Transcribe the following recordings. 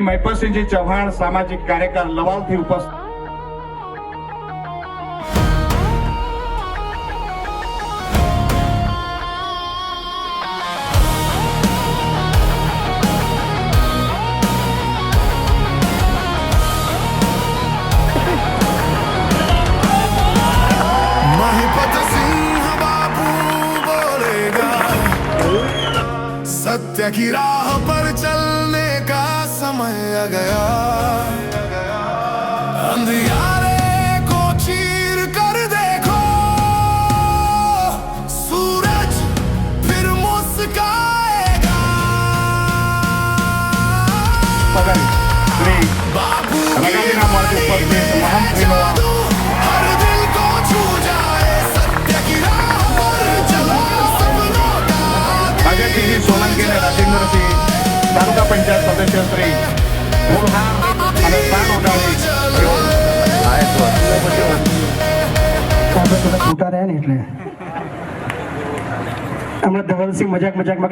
મહિપતસિંહજી ચૌહાણ સામાજિક કાર્યકર લવાલથી ઉપસ્થિત महिपत सिंह बाबू बोलेगा सत्य की राह पर चलने का sama e a gaya and Magari, please. Magari, I'm. Panchayat સદસ્ય શ્રી મજાક મજાકમાં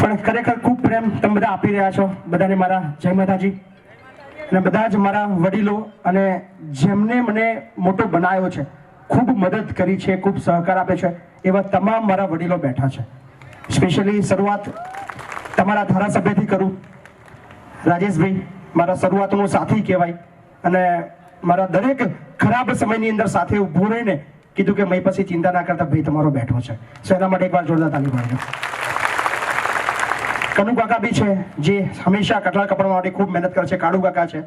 પણ ખરેખર ખૂબ પ્રેમ તમે બધા આપી રહ્યા છો. બધાને મારા જય માતાજી. અને બધા જ મારા વડીલો અને જેમને મને મોટો બનાવ્યો છે, ખૂબ મદદ કરી છે, ખૂબ સહકાર આપે છે, એવા તમામ મારા વડીલો બેઠા છે. સ્પેશિયલી શરૂઆત તમારા ધારાસભ્યથી કરું. રાજેશભાઈ, મારા શરૂઆતનો સાથી કહેવાય અને મારા દરેક ખરાબ સમયની અંદર સાથે ઊભું રહીને કીધું કે મય પછી ચિંતા ના કરતા ભાઈ તમારો બેઠો છે. સો એના માટે એકવાર જોરદાર તાલી પાડજો. કનુ કાકા બી છે, જે હંમેશા કટલા કપડા માટે ખૂબ મહેનત કરે છે, કાળુ કાકા છે.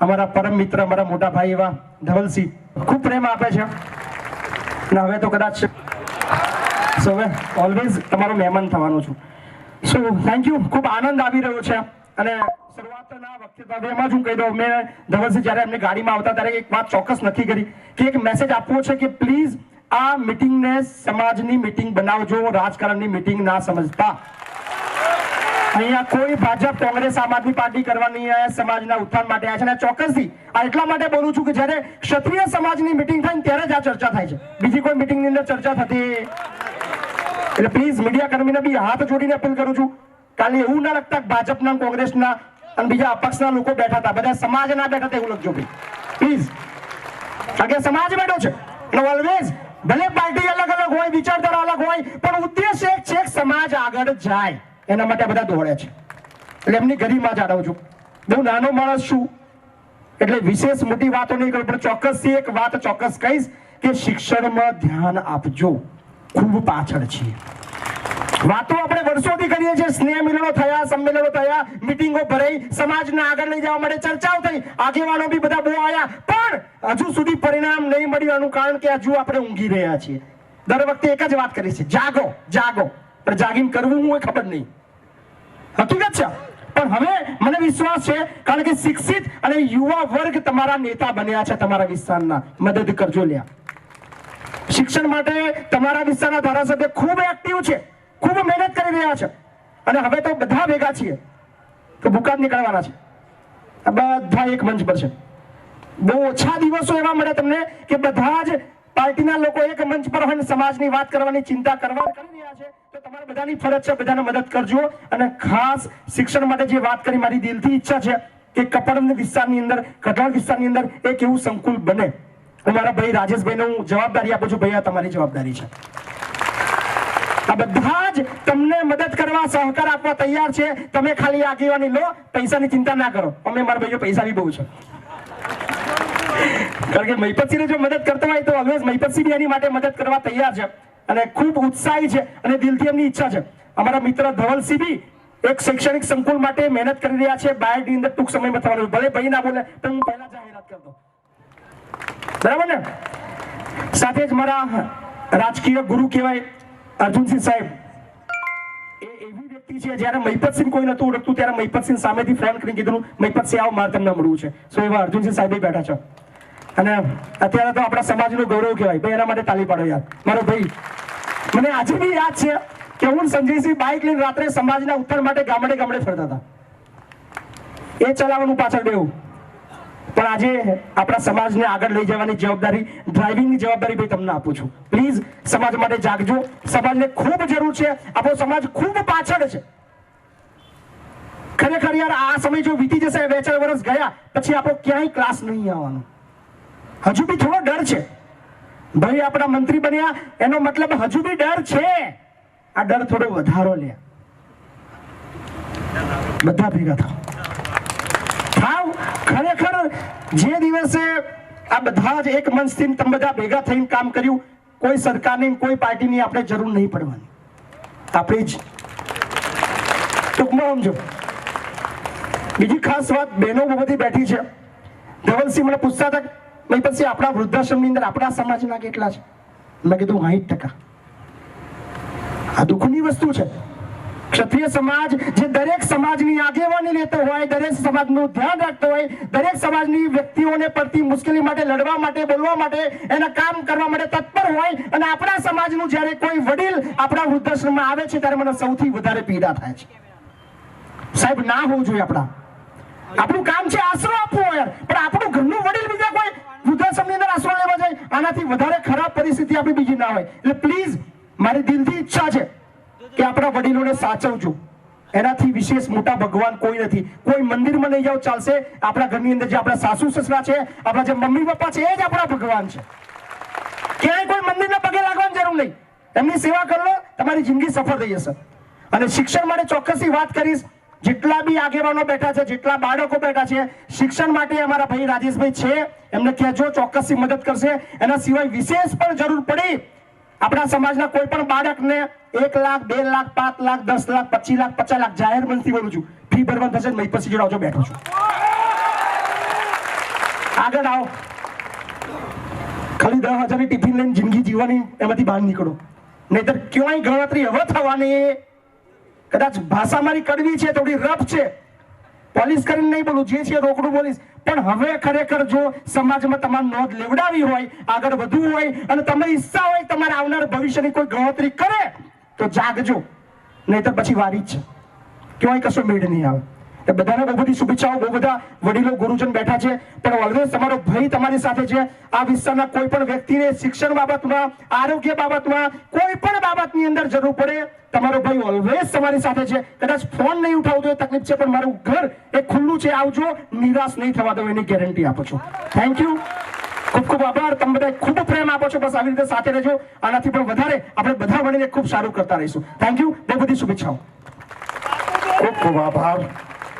અમારા પરમ મિત્ર, અમારા મોટા ભાઈ એવા ધવલસિંહ ખૂબ પ્રેમ આપે છે. અને હવે તો કદાચ સો હવે ઓલવેઝ તમારો મહેમાન થવાનો છું. સો થેન્ક યુ ખૂબ આનંદ આવી રહ્યો છે. અને શરૂઆતના વખતે એમાં જ હું કહી દઉં, મેં ધવલસિંહ જ્યારે એમને ગાડીમાં આવતા ત્યારે એક વાત ચોક્કસ નક્કી કરી કે એક મેસેજ આપવો છે કે પ્લીઝ આ મિટિંગને સમાજની મિટિંગ બનાવજો, રાજકારણની મિટિંગ ના સમજતા. અહીંયા કોઈ ભાજપ, કોંગ્રેસ, આમ આદમી પાર્ટી કરવાની આ સમાજના ઉત્થાન માટે આવ્યા છે. અને ચોક્કસથી આ એટલા માટે બોલું છું કે જ્યારે ક્ષત્રિય સમાજની મિટિંગ થાય ત્યારે જ આ ચર્ચા થાય છે. બીજી કોઈ મિટિંગની અંદર ચર્ચા થતી એટલે પ્લીઝ મીડિયા કર્મીને બી હાથ જોડીને અપીલ કરું છું. કાલે એવું ના લગતા ભાજપના, કોંગ્રેસના અને બીજા અપક્ષના લોકો બેઠા હતા. બધા સમાજના બેઠા એવું લખજો ભાઈ. પ્લીઝ કારણ કે સમાજ બેઠો છે. એટલે ઓલવેઝ ભલે પાર્ટી અલગ અલગ હોય, વિચારધારા અલગ હોય, પણ ઉદ્દેશ એક છે સમાજ આગળ જાય. એના માટે બધા દોડે છે. એટલે એમની ગરિમા જાળવું છું. બહુ નાનો માણસ છું. એટલે વિશેષ મોટી વાતો નહીં કરું, પણ ચોક્કસથી એક વાત ચોક્કસ કહીશ કે શિક્ષણમાં ધ્યાન આપજો. ખૂબ પાછળ છીએ. વાતો આપણે વર્ષોથી કરીએ છીએ. સ્નેહ મિલનો થયા, સંમેલનો થયા, મિટિંગો ભરાઈ, સમાજને આગળ લઈ જવા માટે ચર્ચાઓ થઈ. આગેવાનો બી બધા બહુ આવ્યા પણ હજુ સુધી પરિણામ નહીં મળ્યું એનું કારણ કે હજુ આપણે ઊંઘી રહ્યા છીએ. દર વખતે એક જ વાત કરી છે જાગો જાગો. પણ જાગીને કરવું હું ખબર નહીં. હકીકત છે. પણ હવે મને વિશ્વાસ છે, કારણ કે શિક્ષિત અને યુવા વર્ગ તમારા નેતા બન્યા છે તમારા વિસ્તારના. મદદ કરજો લ્યા. શિક્ષણ માટે તમારા વિસ્તારના ધારાસભ્ય ખૂબ એક્ટિવ છે. ખૂબ મહેનત કરી રહ્યા છે. અને હવે તો બધા ભેગા છીએ. તો ભૂકાન નીકળવાના છે. બધા એક મંચ પર છે. બહુ ઓછા દિવસો એવા મળે તમને કે બધા જ પાર્ટીના લોકો એક મંચ પર હોય સમાજની વાત કરવાની, ચિંતા કરવા કરી રહ્યા છે. તો તમારે બધાની ફરજ છે, બધાને મદદ કરજો. અને ખાસ શિક્ષણ માટે જે વાત કરી મારી દિલથી ઈચ્છા છે કે કપડ વિસ્તારની અંદર કઠોળ વિસ્તારની અંદર એક એવું સંકુલ બને. હું મારા ભાઈ રાજેશભાઈને હું જવાબદારી આપું છું. ભાઈ, આ તમારી જવાબદારી છે. આ બધા જ તમને મદદ કરવા, સહકાર આપવા તૈયાર છે. તમે ખાલી આગેવાની લો, પૈસાની ચિંતા ના કરો. અમે મારા ભાઈઓ પૈસા બી બહુ કારણ કે મહિપતસિંહને મદદ કરતા હોય તો ઓલવેઝ મહિપતસિંહ એની માટે મદદ કરવા તૈયાર છે. અને ખૂબ ઉત્સાહી છે અને દિલથી એમની ઈચ્છા છે. અમારા મિત્ર ધવલસિંહ બી એક શૈક્ષણિક સંકુલ માટે મહેનત કરી રહ્યા છે. બાયડની અંદર ટૂંક સમયમાં થવાનું ભલે ભાઈ ના બોલે તો હું પહેલા જાહેરાત કરી બરાબર ને? સાથે જ મારા રાજકીય ગુરુ કહેવાય અર્જુનસિંહ સાહેબ. એ એવી વ્યક્તિ છે જ્યારે મહિપતસિંહ કોઈ નતું ઓળખતું, ત્યારે મહિપતસિંહ સામેથી ફ્રેન્ડ કરીને કીધું મહિપતસિંહ આવો, મારે તમને મળવું છે. સો એવા અર્જુનસિંહ સાહેબ બેઠા છે. અને અત્યારે તો આપણા સમાજનું ગૌરવ કહેવાય. ભાઈ, એના માટે તાલી પાડો યાર. મારો ભાઈ. મને આજે બી યાદ છે કે હું સંજયસિંહ બાઇક લઈને રાત્રે સમાજના ઉત્થાન માટે ગામડે ગામડે ફરતા હતા. એ ચલાવવાનું પાછળ બેવું પણ આજે આપણા સમાજને આગળ લઈ જવાની જવાબદારી ડ્રાઇવિંગની જવાબદારી ભાઈ તમને આપું છું. પ્લીઝ સમાજ માટે જાગજો. સમાજને ખૂબ જરૂર છે. આપણો સમાજ ખૂબ પાછળ છે. ખરેખર યાર, આ સમય જો વીતી જશે, બે ચાર વર્ષ ગયા, પછી આપણો ક્યાંય ક્લાસ નહીં આવવાનો. હજુ બી થોડો ડર છે. ભાઈ, આપણા મંત્રી બન્યા, એનો મતલબ હજુ બી ડર છે. આ ડર થોડો વધારો લે. બધા ભેગા થાવ ખરેખર જે દિવસે આ બધા જ એક મંચથી તમે બધા ભેગા થઈને કામ કર્યું, કોઈ સરકારની કોઈ પાર્ટીની આપણે જરૂર નહીં પડવાની. આપણે જ ટૂંકમાં સમજો. બીજી ખાસ વાત બહેનો બધી બેઠી છે. ધવલસિંહ મને પૂછતા હતા ભાઈ પછી આપણા વૃદ્ધાશ્રમની અંદર આપણા સમાજના કેટલા છે? મેં કીધું સાઠ ટકા. આ દુઃખની વસ્તુ છે. ક્ષત્રિય સમાજ જે દરેક સમાજની આગેવાની લેતો હોય, દરેક સમાજનું ધ્યાન રાખતો હોય, દરેક સમાજની વ્યક્તિઓને પડતી મુશ્કેલી માટે, લડવા માટે, બોલવા માટે, એના કામ કરવા માટે તત્પર હોય અને આપણા સમાજનું જ્યારે કોઈ વડીલ આપણા વૃદ્ધાશ્રમમાં આવે છે, ત્યારે મને સૌથી વધારે પીડા થાય છે. સાહેબ, ના હોવું જોઈએ આપણા. આપણું કામ છે આશરો આપવો યાર. પણ આપણું ઘરનું વડીલ બીજા કોઈ વૃદ્ધાશ્રમની અંદર આશરો લેવા જાય, આનાથી વધારે ખરાબ પરિસ્થિતિ આપણી બીજી ના હોય. એટલે પ્લીઝ મારી દિલથી ઈચ્છા છે કે આપણા વડીલોને સાચવજો. એનાથી વિશેષ મોટા ભગવાન કોઈ નથી. કોઈ મંદિરમાં લઈ જાવ ચાલશે. આપણા ઘરની અંદર જે આપણા સાસુ સસરા છે, આપણા જે મમ્મી પપ્પા છે, એ જ આપણા ભગવાન છે. ક્યાંય કોઈ મંદિરના પગે લાગવાની જરૂર નહીં. એમની સેવા કરી લો, તમારી જિંદગી સફળ થઈ જશે. અને શિક્ષણ માટે ચોક્કસથી વાત કરીશ. જેટલા બી આગેવાનો બેઠા છે, જેટલા બાળકો બેઠા છે, શિક્ષણ માટે અમારા ભાઈ રાજેશભાઈ છે. એમને કહેજો, ચોક્કસથી મદદ કરશે. એના સિવાય વિશેષ પણ જરૂર પડી આપણા સમાજના કોઈ પણ બાળકને એક લાખ, બે લાખ, પાંચ લાખ, દસ લાખ, પચીસ લાખ, પચાસ લાખ જાહેર મંત્રી બોલું છું. ફી ભરવાનું થશે મહી પછી જોડાવજો બેઠો છું. આગળ આવો. ખાલી દસ હજારની ટિફિન લઈને જિંદગી જીવવાની, એમાંથી બહાર નીકળો. નહીતર ક્યાંય ગણતરી હવે થવાની. કદાચ ભાષા મારી કડવી છે, થોડી રફ છે. પોલીસ કરીને નહીં બોલું, જે છે રોકડું બોલીશ. પણ હવે ખરેખર જો સમાજમાં તમારે નોંધ લેવડાવી હોય, આગળ વધવું હોય, અને તમે ઈચ્છા હોય તમારા આવનાર ભવિષ્યની કોઈ ગણતરી કરે, તો જાગજો. નહીતર પછી વારી જ છે. ક્યાંય કશું મેળ નહીં આવે. બધાને બહુ બધી શુભેચ્છાઓ, બહુ બધા વડીલો, ગુરુજન બેઠા છે. પણ ઓલવેઝ તમારો ભય તમારી સાથે છે. આ વિસ્તારના કોઈ પણ વ્યક્તિને શિક્ષણ બાબતમાં, આરોગ્ય બાબતમાં, કોઈ પણ બાબતની અંદર જરૂર પડે, તમારો ભાઈ ઓલવેઝ તમારી સાથે છે. કદાચ ફોન નહીં ઉઠાવતો એ તકલીફ છે, પણ મારું ઘર એ ખુલ્લું છે, આવજો. નિરાશ નહીં થવા દો, એની ગેરંટી આપું છું. થેન્ક યુ ખૂબ ખૂબ આભાર. તમે બધા ખૂબ પ્રેમ આપો છો. બસ આવી રીતે સાથે રહેજો. આનાથી પણ વધારે આપણે બધા મળીને ખૂબ સારું કરતા રહીશું. થેન્ક યુ બહુ બધી શુભેચ્છાઓ. ખૂબ ખૂબ આભાર.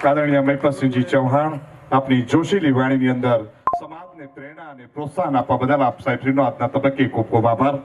આદરણીય મહિપતસિંહજી ચૌહાણ આપની જોશીલી વાણીની અંદર સમાજને પ્રેરણા અને પ્રોત્સાહન આપવા બદલ આપ સાહેબ આજના તબક્કે ખૂબ ખૂબ આભાર.